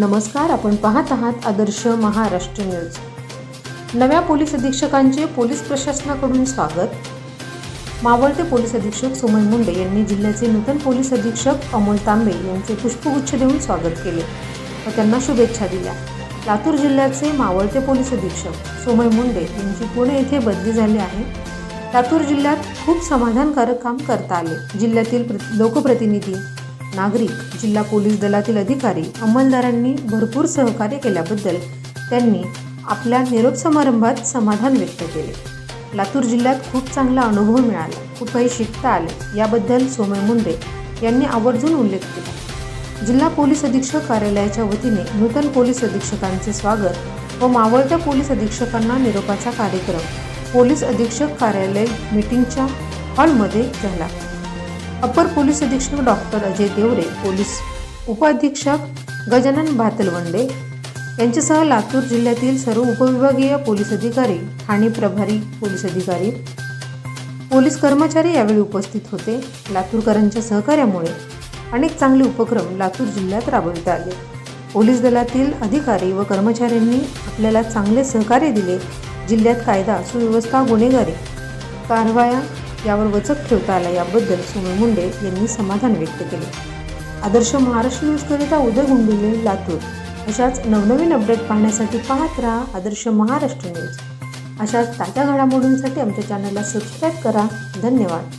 नमस्कार आपण पाहत आहात आदर्श महाराष्ट्र न्यूज. नव्या पोलीस अधीक्षकांचे पोलीस प्रशासनाकडून स्वागत. मावळते पोलीस अधीक्षक सुमन मुंडे यांनी जिल्ह्याचे नूतन पोलीस अधीक्षक अमोल तांबे यांचे पुष्पगुच्छ देऊन स्वागत केले व त्यांना शुभेच्छा दिल्या. लातूर जिल्ह्याचे मावळते पोलीस अधीक्षक सोमय मुंडे यांची पुणे येथे बदली झाली आहे. लातूर जिल्ह्यात खूप समाधानकारक काम करता आले. जिल्ह्यातील प्र- लोकप्रतिनिधी नागरिक जिल्हा पोलीस दलातील अधिकारी अंमलदारांनी भरपूर सहकार्य केल्याबद्दल त्यांनी आपल्या निरोप समारंभात समाधान व्यक्त केले. लातूर जिल्ह्यात खूप चांगला अनुभव मिळाला. खूप काही शिकता आले याबद्दल सोमय मुंडे यांनी आवर्जून उल्लेख केला. जिल्हा पोलीस अधीक्षक कार्यालयाच्या वतीने नूतन पोलीस अधीक्षकांचे स्वागत व मावळत्या पोलीस अधीक्षकांना निरोपाचा कार्यक्रम पोलीस अधीक्षक कार्यालय मीटिंगच्या हॉलमध्ये झाला. अपर पोलीस अधीक्षक डॉक्टर अजय देवरे पोलीस उपअधीक्षक गजानन भातलवंडे यांच्यासह लातूर जिल्ह्यातील सर्व उपविभागीय पोलीस अधिकारी ठाणे प्रभारी पोलीस अधिकारी पोलीस कर्मचारी यावेळी उपस्थित होते. लातूरकरांच्या सहकार्यामुळे अनेक चांगले उपक्रम लातूर जिल्ह्यात राबविण्यात आले. पोलीस दलातील अधिकारी व कर्मचाऱ्यांनी आपल्याला चांगले सहकार्य दिले. जिल्ह्यात कायदा सुव्यवस्था गुन्हेगारी कारवाया यावर वचक ठेवता आला याबद्दल सुमन मुंडे यांनी समाधान व्यक्त केले. आदर्श महाराष्ट्र न्यूजकरिता उदय गुंडुले लातूर. अशाच नवनवीन अपडेट पाहण्यासाठी पाहत राहा आदर्श महाराष्ट्र न्यूज. अशाच ताज्या घडामोडींसाठी आमच्या चॅनलला सबस्क्राईब करा. धन्यवाद.